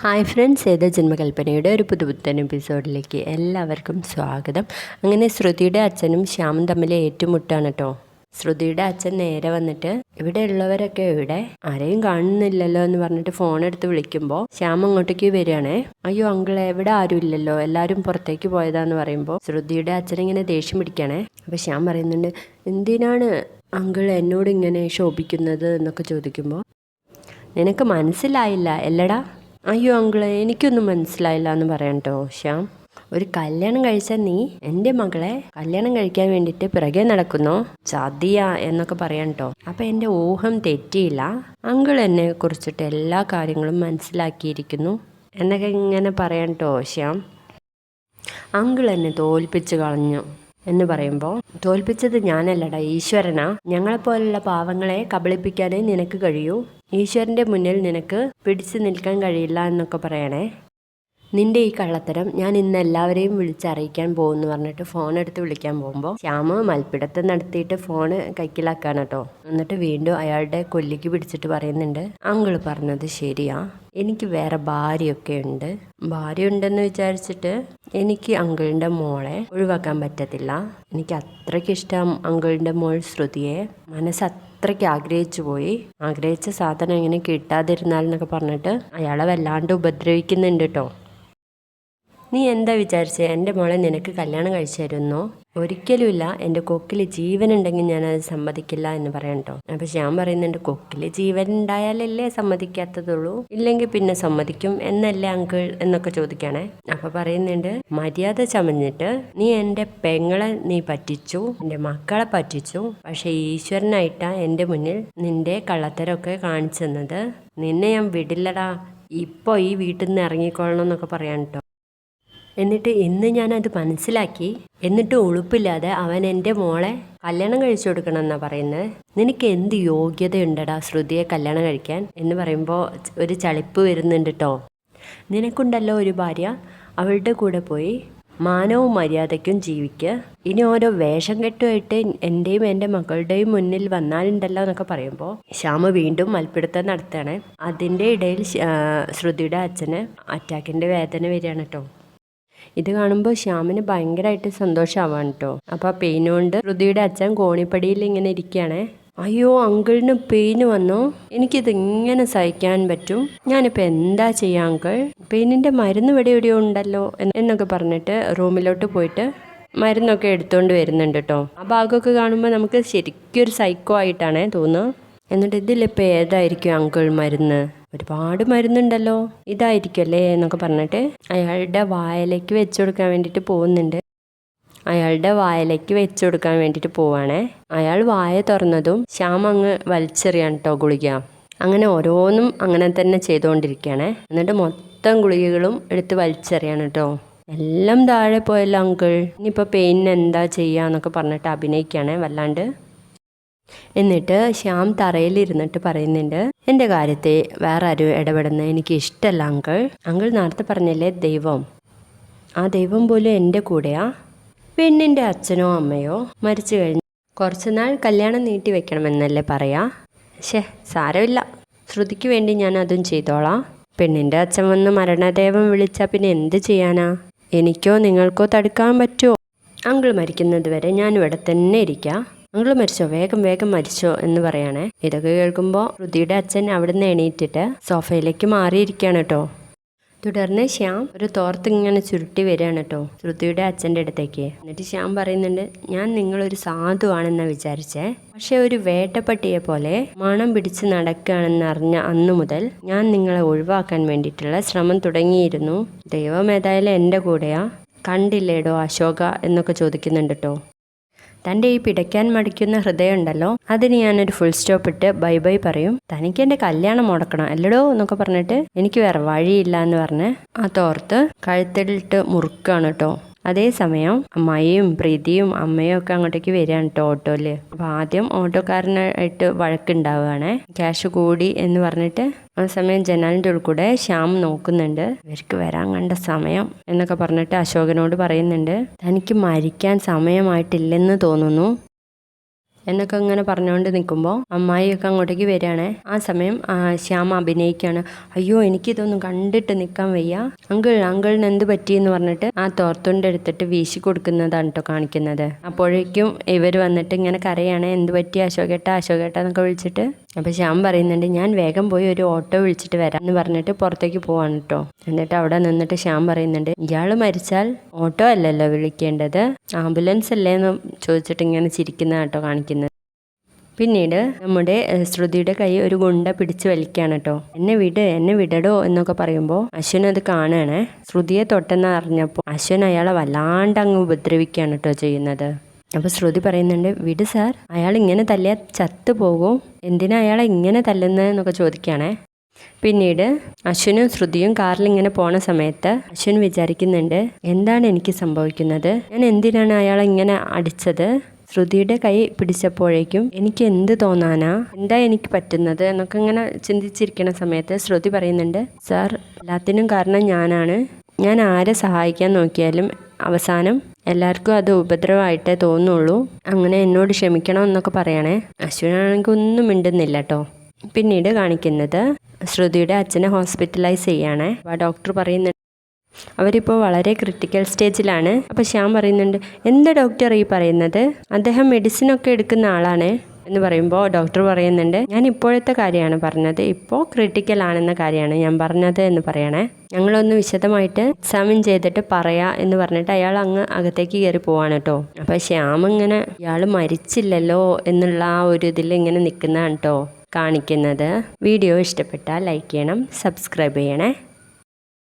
Hi friends ഏത ജന്മകൽപ്പനയുടെ ഒരു പുതുപുത്തൻ എപ്പിസോഡിലേക്ക് എല്ലാവർക്കും സ്വാഗതം. അങ്ങനെ ശ്രുതിയുടെ അച്ഛനും ശ്യാമും തമ്മിൽ ഏറ്റുമുട്ടാണ് കേട്ടോ ശ്രുതിയുടെ അച്ഛൻ നേരെ വന്നിട്ട് ഇവിടെ ഉള്ളവരൊക്കെ ഇവിടെ? ആരെയും കാണുന്നില്ലല്ലോ എന്ന് പറഞ്ഞിട്ട് ഫോൺ എടുത്ത് വിളിക്കുമ്പോൾ ശ്യാം അങ്ങോട്ടേക്ക് വരികയാണേ. അയ്യോ അങ്കിളെ ഇവിടെ ആരും ഇല്ലല്ലോ? എല്ലാവരും പുറത്തേക്ക് പോയതാന്ന് പറയുമ്പോൾ ശ്രുതിയുടെ അച്ഛൻ ഇങ്ങനെ ദേഷ്യം പിടിക്കണേ അപ്പോൾ ശ്യാം പറയുന്നുണ്ട് എന്തിനാണ് അങ്കിൾ എന്നോട് ഇങ്ങനെ ശോഭിക്കുന്നത്? എന്നൊക്കെ ചോദിക്കുമ്പോൾ നിനക്ക് മനസ്സിലായില്ല. അല്ലടാ അയ്യോ അങ്കിളെ എനിക്കൊന്നും മനസ്സിലായില്ല എന്ന് പറയാം കേട്ടോ ശ്യാം. ഒരു കല്യാണം കഴിച്ചാൽ നീ എന്റെ മകളെ കല്യാണം കഴിക്കാൻ വേണ്ടിയിട്ട് പിറകെ നടക്കുന്നു? ചതിയ എന്നൊക്കെ പറയാം കേട്ടോ അപ്പം എന്റെ ഊഹം തെറ്റിയില്ല. അങ്കിൾ എന്നെ കുറിച്ചിട്ട് എല്ലാ കാര്യങ്ങളും മനസ്സിലാക്കിയിരിക്കുന്നു എന്നൊക്കെ ഇങ്ങനെ പറയാം കേട്ടോ ശ്യാം. അങ്കിൾ എന്നെ തോൽപ്പിച്ച് കളഞ്ഞു. എന്ന് പറയുമ്പോൾ തോൽപ്പിച്ചത് ഞാനല്ലടാ ഈശ്വരനാ. ഞങ്ങളെപ്പോലുള്ള പാവങ്ങളെ കബളിപ്പിക്കാനേ നിനക്ക് കഴിയൂ. ഈശ്വരന്റെ മുന്നിൽ നിനക്ക് പിടിച്ചു നിൽക്കാൻ കഴിയില്ല എന്നൊക്കെ പറയണേ. നിന്റെ ഈ കള്ളത്തരം ഞാൻ ഇന്ന് എല്ലാവരെയും വിളിച്ചറിയിക്കാൻ പോകുമെന്ന് പറഞ്ഞിട്ട് ഫോൺ എടുത്ത് വിളിക്കാൻ പോകുമ്പോൾ ശ്യാമ മൽപ്പിടത്ത് നടത്തിയിട്ട് ഫോണ് കൈക്കിലാക്കാണ് കേട്ടോ. എന്നിട്ട് വീണ്ടും അയാളുടെ കൊല്ലിക്ക് പിടിച്ചിട്ട് പറയുന്നുണ്ട് അങ്കിൾ പറഞ്ഞത് ശരിയാ. എനിക്ക് വേറെ ഭാര്യയൊക്കെ ഉണ്ട്. ഭാര്യ ഉണ്ടെന്ന് വിചാരിച്ചിട്ട് എനിക്ക് അങ്കിളിന്റെ മോളെ ഒഴിവാക്കാൻ പറ്റത്തില്ല. എനിക്ക് അത്രയ്ക്ക് ഇഷ്ടം അങ്കിളിന്റെ മോൾ ശ്രുതിയെ. മനസ്സ് അത്രയ്ക്ക് ആഗ്രഹിച്ചു പോയി. ആഗ്രഹിച്ച സാധനം ഇങ്ങനെ കിട്ടാതിരുന്നാൽ എന്നൊക്കെ പറഞ്ഞിട്ട് അയാളെ വല്ലാണ്ട് ഉപദ്രവിക്കുന്നുണ്ട് കേട്ടോ. നീ എന്താ വിചാരിച്ചേ? എന്റെ മോളെ നിനക്ക് കല്യാണം കഴിച്ചു തരുന്നോ ഒരിക്കലുമില്ല എന്റെ കൊക്കിൽ ജീവനുണ്ടെങ്കിൽ ഞാനത് സമ്മതിക്കില്ല എന്ന് പറയണ്ടോ അപ്പം ഞാൻ പറയുന്നുണ്ട് കൊക്കിൽ ജീവൻ ഉണ്ടായാലല്ലേ സമ്മതിക്കാത്തതുള്ളൂ? ഇല്ലെങ്കിൽ പിന്നെ സമ്മതിക്കും എന്നല്ലേ അങ്കിൾ എന്നൊക്കെ ചോദിക്കണേ. അപ്പം പറയുന്നുണ്ട് മര്യാദ ചമഞ്ഞിട്ട് നീ എന്റെ പെങ്ങളെ നീ പറ്റിച്ചു എന്റെ മക്കളെ പറ്റിച്ചു പക്ഷേ ഈശ്വരനായിട്ടാണ് എന്റെ മുന്നിൽ നിന്റെ കള്ളത്തരമൊക്കെ കാണിച്ചു തന്നത്. നിന്നെ ഞാൻ വിടില്ലടാ. ഇപ്പോൾ ഈ വീട്ടിൽ നിന്ന് ഇറങ്ങിക്കൊള്ളണം എന്നൊക്കെ പറയാൻ കേട്ടോ എന്നിട്ട് ഇന്ന് ഞാനത് മനസ്സിലാക്കി. എന്നിട്ട് ഉളുപ്പില്ലാതെ അവൻ എന്റെ മോളെ കല്യാണം കഴിച്ചു കൊടുക്കണം എന്നാ പറയുന്നത്. നിനക്ക് എന്ത് യോഗ്യത യോഗ്യതയുണ്ടടാ ശ്രുതിയെ കല്യാണം കഴിക്കാൻ? എന്ന് പറയുമ്പോൾ ഒരു ചളിപ്പ് വരുന്നുണ്ട് കേട്ടോ നിനക്കുണ്ടല്ലോ ഒരു ഭാര്യ. അവളുടെ കൂടെ പോയി മാനവും മര്യാദയ്ക്കും ജീവിക്കുക ഇനി ഓരോ വേഷം കെട്ടുമായിട്ട് എന്റെയും എന്റെ മകളുടെയും മുന്നിൽ വന്നാലുണ്ടല്ലോ എന്നൊക്കെ പറയുമ്പോൾ ശ്യാമ വീണ്ടും മൽപ്പിടുത്തം നടത്തുകയാണ്. അതിന്റെ ഇടയിൽ ശ്രുതിയുടെ അച്ഛന് അറ്റാക്കിന്റെ വേദന വരികയാണ് കേട്ടോ ഇത് കാണുമ്പോൾ ശ്യാമിന് ഭയങ്കരമായിട്ട് സന്തോഷമാവാണ് കേട്ടോ അപ്പോൾ പെയിൻ കൊണ്ട് ഋതിയുടെ അച്ഛൻ കോണിപ്പടിയിൽ ഇങ്ങനെ ഇരിക്കുകയാണേ അയ്യോ അങ്കിളിന് പെയിന് വന്നോ? എനിക്കിത് ഇങ്ങനെ സഹിക്കാൻ പറ്റും? ഞാനിപ്പോൾ എന്താ ചെയ്യാം അങ്കിൾ? പെയിനിന്റെ മരുന്ന് ഇവിടെ എവിടെയോ ഉണ്ടല്ലോ എന്നൊക്കെ പറഞ്ഞിട്ട് റൂമിലോട്ട് പോയിട്ട് മരുന്നൊക്കെ എടുത്തുകൊണ്ട് വരുന്നുണ്ട് കേട്ടോ ആ ഭാഗമൊക്കെ കാണുമ്പോൾ നമുക്ക് ശരിക്കും ഒരു സൈക്കോ ആയിട്ടാണേ തോന്നുക. എന്നിട്ട് ഇതിലിപ്പോൾ ഏതായിരിക്കും അങ്കിൾ മരുന്ന്? ഒരുപാട് മരുന്നുണ്ടല്ലോ. ഇതായിരിക്കുമല്ലേ എന്നൊക്കെ പറഞ്ഞിട്ട് അയാളുടെ വായലേക്ക് വെച്ചു കൊടുക്കാൻ വേണ്ടിയിട്ട് പോകുന്നുണ്ട്. അയാളുടെ വായലേക്ക് വെച്ചു കൊടുക്കാൻ വേണ്ടിയിട്ട് പോവാണേ. അയാൾ വായ തുറന്നതും ശ്യാം അങ്ങ് വലിച്ചെറിയാണ് കേട്ടോ ഗുളിക. അങ്ങനെ ഓരോന്നും അങ്ങനെ തന്നെ ചെയ്തുകൊണ്ടിരിക്കുകയാണേ. എന്നിട്ട് മൊത്തം ഗുളികകളും എടുത്ത് വലിച്ചെറിയാണ് കേട്ടോ എല്ലാം താഴെ പോയല്ലോ അങ്കിൾ. ഇനിയിപ്പോൾ പെയിനിന് എന്താ ചെയ്യുക എന്നൊക്കെ പറഞ്ഞിട്ട് അഭിനയിക്കുകയാണേ വല്ലാണ്ട്. എന്നിട്ട് ശ്യാം തറയിലിരുന്നിട്ട് പറയുന്നുണ്ട് എന്റെ കാര്യത്തെ വേറെ ആരും ഇടപെടുന്ന എനിക്ക് ഇഷ്ടമല്ല അങ്കിൾ. അങ്കിൾ നേരത്തെ പറഞ്ഞല്ലേ ദൈവം. ആ ദൈവം പോലും എന്റെ കൂടെയാ? പെണ്ണിന്റെ അച്ഛനോ അമ്മയോ മരിച്ചു കഴിഞ്ഞു കുറച്ചുനാൾ കല്യാണം നീട്ടി വെക്കണമെന്നല്ലേ പറയാ? ശേ സാരമില്ല. ശ്രുതിക്ക് വേണ്ടി ഞാൻ അതും ചെയ്തോളാം. പെണ്ണിന്റെ അച്ഛൻ വന്ന് മരണദേവം വിളിച്ചാൽ പിന്നെ എന്ത് ചെയ്യാനാ? എനിക്കോ നിങ്ങൾക്കോ തടുക്കാൻ പറ്റുമോ? അങ്കിൾ മരിക്കുന്നത് വരെ ഞാൻ ഇവിടെ തന്നെ ഇരിക്കാം. അങ്കിൾ മരിച്ചോ? വേഗം വേഗം മരിച്ചോ എന്ന് പറയണേ. ഇതൊക്കെ കേൾക്കുമ്പോൾ ഋതിയുടെ അച്ഛൻ അവിടുന്ന് എണീറ്റിട്ട് സോഫയിലേക്ക് മാറിയിരിക്കുകയാണ് കേട്ടോ. തുടർന്ന് ശ്യാം ഒരു തോർത്ത് ഇങ്ങനെ ചുരുട്ടി വരികയാണ് കേട്ടോ ശ്രുതിയുടെ അച്ഛന്റെ അടുത്തേക്ക്. എന്നിട്ട് ശ്യാം പറയുന്നുണ്ട് ഞാൻ നിങ്ങളൊരു സാധുവാണെന്ന് വിചാരിച്ചേ. പക്ഷെ ഒരു വേട്ടപ്പട്ടിയെ പോലെ മണം പിടിച്ച് നടക്കുകയാണെന്ന് അറിഞ്ഞ അന്നു മുതൽ ഞാൻ നിങ്ങളെ ഒഴിവാക്കാൻ വേണ്ടിയിട്ടുള്ള ശ്രമം തുടങ്ങിയിരുന്നു. ദൈവം ഏതായാലും എന്റെ കൂടെയാ. കണ്ടില്ലേടോ അശോക? എന്നൊക്കെ ചോദിക്കുന്നുണ്ട് കേട്ടോ. തന്റെ ഈ പിടയ്ക്കാൻ മടിക്കുന്ന ഹൃദയം ഉണ്ടല്ലോ അതിന് ഞാനൊരു ഫുൾ സ്റ്റോപ്പ് ഇട്ട് ബൈ ബൈ പറയും. തനിക്ക് എന്റെ കല്യാണം മുടക്കണം അല്ലടോ എന്നൊക്കെ പറഞ്ഞിട്ട് എനിക്ക് വേറെ വഴിയില്ല എന്ന് പറഞ്ഞ് ആ തോർത്ത് കഴുത്തിലിട്ട് മുറുക്കാണ് കേട്ടോ. അതേസമയം അമ്മായിയും പ്രീതിയും അമ്മയും ഒക്കെ അങ്ങോട്ടേക്ക് വരികയാണ് കേട്ടോ ഓട്ടോയിൽ അപ്പോൾ ആദ്യം ഓട്ടോക്കാരനായിട്ട് വഴക്കുണ്ടാവുകയാണ്. ക്യാഷ് കൂടി എന്ന് പറഞ്ഞിട്ട് ആ സമയം ജനാലിന്റെ ഉൾക്കൂടെ കൂടെ ശ്യാം നോക്കുന്നുണ്ട്. ഇവർക്ക് വരാൻ കണ്ട സമയം എന്നൊക്കെ പറഞ്ഞിട്ട് അശോകനോട് പറയുന്നുണ്ട്. തനിക്ക് മരിക്കാൻ സമയമായിട്ടില്ലെന്ന് തോന്നുന്നു. എന്നൊക്കെ ഇങ്ങനെ പറഞ്ഞുകൊണ്ട് നിൽക്കുമ്പോൾ അമ്മായിയൊക്കെ അങ്ങോട്ടേക്ക് വരികയാണ്. ആ സമയം ശ്യാമ ശ്യാം അഭിനയിക്കുകയാണ്. അയ്യോ എനിക്കിതൊന്നും കണ്ടിട്ട് നിൽക്കാൻ വയ്യ. അങ്കിൾ അങ്കിളിന് എന്ത് പറ്റിയെന്ന് പറഞ്ഞിട്ട് ആ തോർത്തുണ്ട് എടുത്തിട്ട് വീശി കൊടുക്കുന്നതാണ് കേട്ടോ കാണിക്കുന്നത്. അപ്പോഴേക്കും ഇവർ വന്നിട്ട് ഇങ്ങനെ കരയാണ്. എന്ത് പറ്റി? അശോകേട്ട അശോകേട്ട എന്നൊക്കെ വിളിച്ചിട്ട്. അപ്പോൾ ശ്യാം പറയുന്നുണ്ട് ഞാൻ വേഗം പോയി ഒരു ഓട്ടോ വിളിച്ചിട്ട് വരാം എന്ന് പറഞ്ഞിട്ട് പുറത്തേക്ക് പോവാണ് കേട്ടോ എന്നിട്ട് അവിടെ നിന്നിട്ട് ശ്യാം പറയുന്നുണ്ട് ഇയാൾ മരിച്ചാൽ ഓട്ടോ അല്ലല്ലോ വിളിക്കേണ്ടത്? ആംബുലൻസ് അല്ലേ എന്ന് ചോദിച്ചിട്ട് ഇങ്ങനെ ചിരിക്കുന്ന കേട്ടോ കാണിക്കുന്നത്. പിന്നീട് നമ്മുടെ ശ്രുതിയുടെ കൈ ഒരു ഗുണ്ട പിടിച്ച് വലിക്കുകയാണ് കേട്ടോ എന്നെ വിട് എന്നെ വിടടോ എന്നൊക്കെ പറയുമ്പോൾ അശ്വൻ അത് കാണുകയാണേ. ശ്രുതിയെ തൊട്ടെന്ന് അറിഞ്ഞപ്പോൾ അശ്വൻ അയാളെ വല്ലാണ്ട് അങ്ങ് ഉപദ്രവിക്കുകയാണ് കേട്ടോ ചെയ്യുന്നത്. അപ്പോൾ ശ്രുതി പറയുന്നുണ്ട് വിട് സാർ അയാൾ ഇങ്ങനെ തല്ലിയാൽ ചത്തു പോകും. എന്തിനാ അയാളെ ഇങ്ങനെ തല്ലുന്നത് എന്നൊക്കെ ചോദിക്കുകയാണേ. പിന്നീട് അശ്വനും ശ്രുതിയും കാറിൽ ഇങ്ങനെ പോണ സമയത്ത് അശ്വൻ വിചാരിക്കുന്നുണ്ട് എന്താണ് എനിക്ക് സംഭവിക്കുന്നത്? ഞാൻ എന്തിനാണ് അയാളെ ഇങ്ങനെ അടിച്ചത്? ശ്രുതിയുടെ കൈ പിടിച്ചപ്പോഴേക്കും എനിക്ക് എന്ത് തോന്നാനാ? എന്താ എനിക്ക് പറ്റുന്നത്? എന്നൊക്കെ ഇങ്ങനെ ചിന്തിച്ചിരിക്കുന്ന സമയത്ത് ശ്രുതി പറയുന്നുണ്ട് സാർ എല്ലാത്തിനും കാരണം ഞാനാണ്. ഞാൻ ആരെ സഹായിക്കാൻ നോക്കിയാലും അവസാനം എല്ലാവർക്കും അത് ഉപദ്രവമായിട്ടേ തോന്നുള്ളൂ. അങ്ങനെ എന്നോട് ക്ഷമിക്കണം എന്നൊക്കെ പറയണേ. അശ്വിനാണെങ്കിൽ ഒന്നും മിണ്ടുന്നില്ല കേട്ടോ പിന്നീട് കാണിക്കുന്നത് ശ്രുതിയുടെ അച്ഛനെ ഹോസ്പിറ്റലൈസ് ചെയ്യാണേ. അപ്പോൾ ഡോക്ടർ പറയുന്നുണ്ട് അവരിപ്പോൾ വളരെ ക്രിട്ടിക്കൽ സ്റ്റേജിലാണ് അപ്പോൾ ശ്യാം പറയുന്നുണ്ട് എന്താ ഡോക്ടർ ഈ പറയുന്നത്? അദ്ദേഹം മെഡിസിനൊക്കെ എടുക്കുന്ന ആളാണ്. എന്ന് പറയുമ്പോൾ ഡോക്ടർ പറയുന്നുണ്ട് ഞാൻ ഇപ്പോഴത്തെ കാര്യമാണ് പറഞ്ഞത്. ഇപ്പോൾ ക്രിട്ടിക്കൽ ആണെന്ന കാര്യമാണ് ഞാൻ പറഞ്ഞത് എന്ന് പറയണേ. ഞങ്ങളൊന്ന് വിശദമായിട്ട് എക്സാമിൻ ചെയ്തിട്ട് പറയാ എന്ന് പറഞ്ഞിട്ട് അയാൾ അങ്ങ് അകത്തേക്ക് കയറി പോവാണ് കേട്ടോ അപ്പോൾ ശ്യാം ഇങ്ങനെ ഇയാൾ മരിച്ചില്ലല്ലോ എന്നുള്ള ആ ഒരു ഇതിൽ ഇങ്ങനെ നിൽക്കുന്നതാണ് കേട്ടോ കാണിക്കുന്നത്. വീഡിയോ ഇഷ്ടപ്പെട്ടാൽ ലൈക്ക് ചെയ്യണം സബ്സ്ക്രൈബ് ചെയ്യണേ.